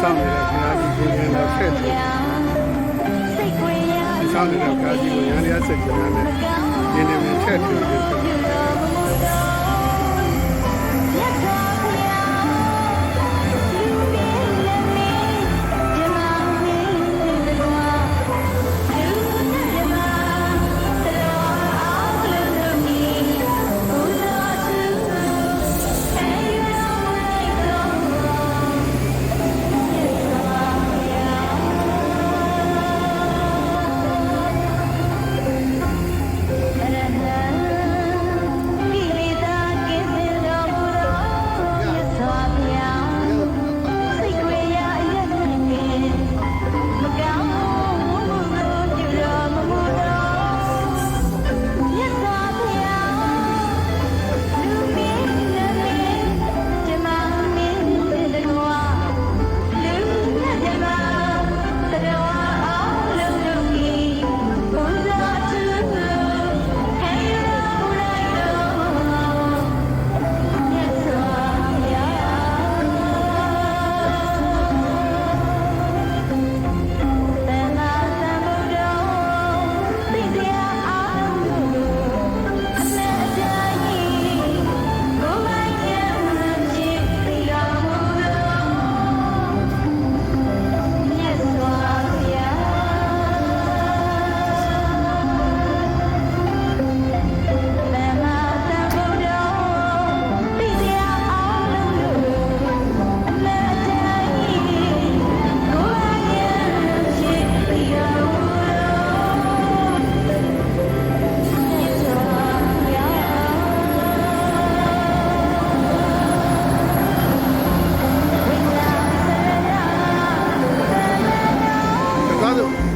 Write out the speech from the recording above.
ဆောင်နေတဲ့ဘုရားကြီးကိုရင်တော့ဖက်တယ်ဒီဆောင်နေတဲ့ဘုရားကြီးကိုရန်ရဆက်ကြတယ်ဒီနေ့ပဲထက်ထူတယ် அதாவது